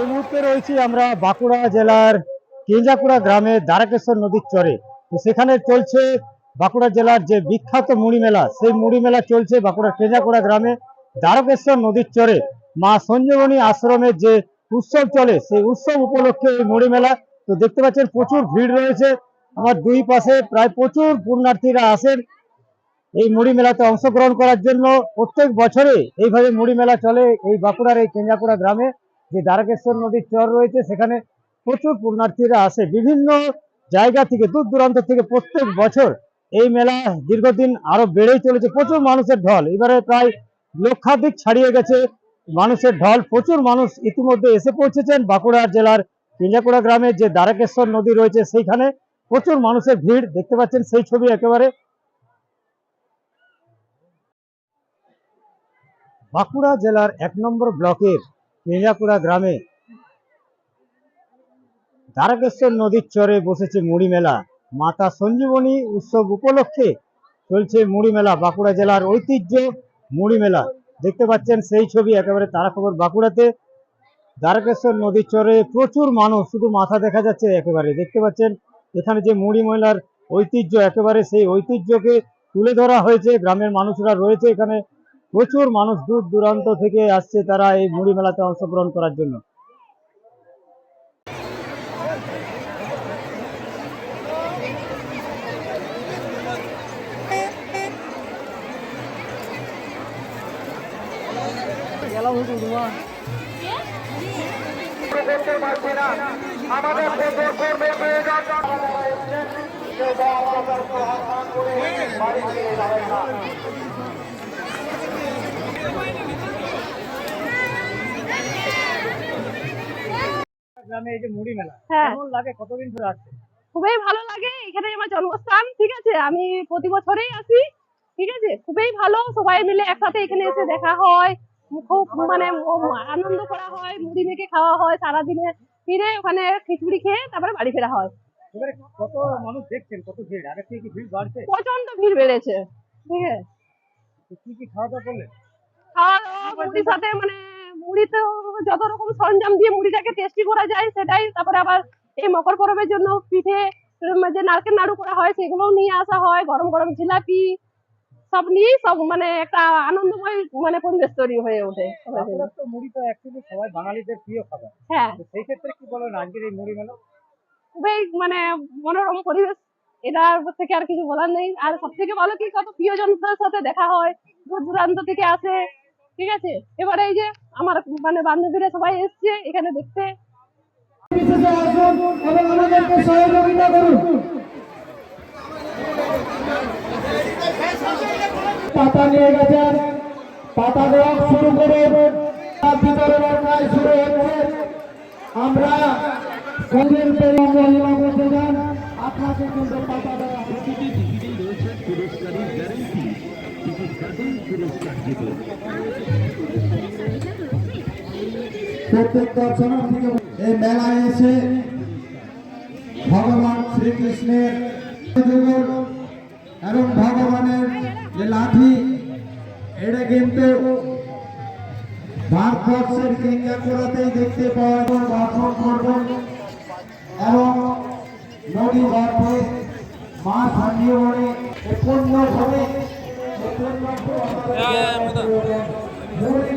এই মুহূর্তে রয়েছি আমরা বাঁকুড়া জেলার কেঞ্জাকুড়া গ্রামে দ্বারকেশ্বর নদীর চরে। তো সেখানে চলছে বাঁকুড়া জেলার যে বিখ্যাত মুড়ি মেলা, সেই মুড়ি মেলা চলছে বাঁকুড়ার কেঞ্জাকুড়া গ্রামে দ্বারকেশ্বর নদীর চরে। মা সঞ্জীবনী আশ্রমের যে উৎসব চলে, সেই উৎসব উপলক্ষে এই মুড়ি মেলা, তো দেখতে পাচ্ছেন প্রচুর ভিড় রয়েছে। আমার দুই পাশে প্রায় প্রচুর পুণ্যার্থীরা আসেন এই মুড়ি মেলাতে অংশগ্রহণ করার জন্য। প্রত্যেক বছরে এইভাবে মুড়ি মেলা চলে এই বাঁকুড়ার এই কেঞ্জাকুড়া গ্রামে। যে দ্বারকেশ্বর নদীর চর রয়েছে, সেখানে প্রচুর পুণ্যার্থীরা আসে। বিভিন্ন জায়গা থেকে, দূর দূরান্ত থেকে প্রত্যেক বছর এই মেলা দীর্ঘদিন আরও বেড়েই চলেছে। প্রচুর মানুষের ঢল। এবারে প্রায় লক্ষাধিক ছাড়িয়ে গেছে মানুষের ঢল। প্রচুর মানুষ ইতিমধ্যে এসে পৌঁছেছেন। বাঁকুড়া জেলার কেঞ্জাকুড়া গ্রামে যে দ্বারকেশ্বর নদী রয়েছে, সেইখানে প্রচুর মানুষের ভিড় দেখতে পাচ্ছেন সেই ছবি একেবারে। বাঁকুড়া জেলার এক নম্বর ব্লকের কেঞ্জাকুড়া গ্রামে দ্বারকেশ্বর নদীর চরে বসেছে মুড়ি মেলা। মাতা সঞ্জীবনী উৎসব উপলক্ষে চলছে মুড়ি মেলা। বাঁকুড়া জেলার ঐতিহ্য মুড়ি মেলা। দেখতে পাচ্ছেন সেই ছবি একেবারে তারা খবর বাঁকুড়াতে। দ্বারকেশ্বর নদীর চরে প্রচুর মানুষ, শুধু মাথা দেখা যাচ্ছে একেবারে। দেখতে পাচ্ছেন, এখানে যে মুড়ি মেলার ঐতিহ্য, একেবারে সেই ঐতিহ্যকে তুলে ধরা হয়েছে। গ্রামের মানুষরা রয়েছে এখানে। প্রচুর মানুষ দূর দূরান্ত থেকে আসছে তারা এই মুড়ি মেলাতে অংশগ্রহণ করার জন্য। আমাদের কেউ বা আমাদের হাত করে বাড়ি ফিরে যাবেন না গ্রামে এই যে মুড়ি মেলা হ্যাঁ। কেমন লাগে? কতদিন ধরে আসছে? খুবই ভালো লাগে এখানে আমার জন্মস্থান ঠিক আছে? আমি প্রতি বছরেই আসি ঠিক আছে? খুবই ভালো সবাই মিলে একসাথে এখানে এসে দেখা হয় খুব মানে আনন্দ করা হয় মুড়ি মেখে খাওয়া হয় সারাদিনে ফিরে ওখানে খিচুড়ি খেয়ে তারপরে বাড়ি ফেরা হয়। কত মানুষ দেখছেন? কত ভিড়? আগে থেকে ভিড় বাড়ছে? প্রচণ্ড ভিড় বেড়েছে ঠিক আছে? কি কি খাওয়া দাওয়া করলেন? খাওয়া দাওয়া মুড়ির সাথে মানে মুড়িতে যত রকম সরঞ্জাম দিয়ে মুড়িটাকে টেস্টি করা যায় সেটাই। তারপরে আবার এই মকর পরবের জন্য পিঠে যে নারকেল নাড়ু করা হয় সেগুলোও নিয়ে আসা হয়। গরম গরম জিলাপি সব নিয়ে সব মানে একটা আনন্দময় মানে পরিবেশ তৈরি হয়ে ওঠে। তো মুড়ি তো অ্যাকচুয়ালি সবাই বাঙালিদের প্রিয় খাবার। হ্যাঁ। সেই ক্ষেত্রে কি বলেন আজকের এই মুড়ি মেলা? খুবই মানে মনোরম পরিবেশ। এটার থেকে আর কিছু বলার নেই। আর সব থেকে ভালো কি কত প্রিয়জনদের সাথে দেখা হয় দূর দূরান্ত থেকে আসে। ঠিক আছে? এবারে এই যে আমার মানে বান্ধবীরা সবাই এসছে এখানে দেখতে। বিশেষে আসুন এবং আমাদেরকে সহযোগিতা করুন পাতা নিয়ে গেছেন পাতা দেওয়া শুরু করে বিতরণের কাজ শুরু হচ্ছে। আমরা কংগ্রেস মহিলা বলতে যান। আপনাকে কিন্তু পাতা দেওয়া হচ্ছে প্রত্যেক দর্শনার্থীকে এই মেলায় এসে ভগবান শ্রীকৃষ্ণের এবং ভগবানের যে লাঠি এটা কিন্তু ভারতবর্ষের কেঙ্গাকুড়াতেই দেখতে পাওয়া দর্শন করবেন এবং নদী গর্ভে মা সঞ্জীবনী 야, 야, 야,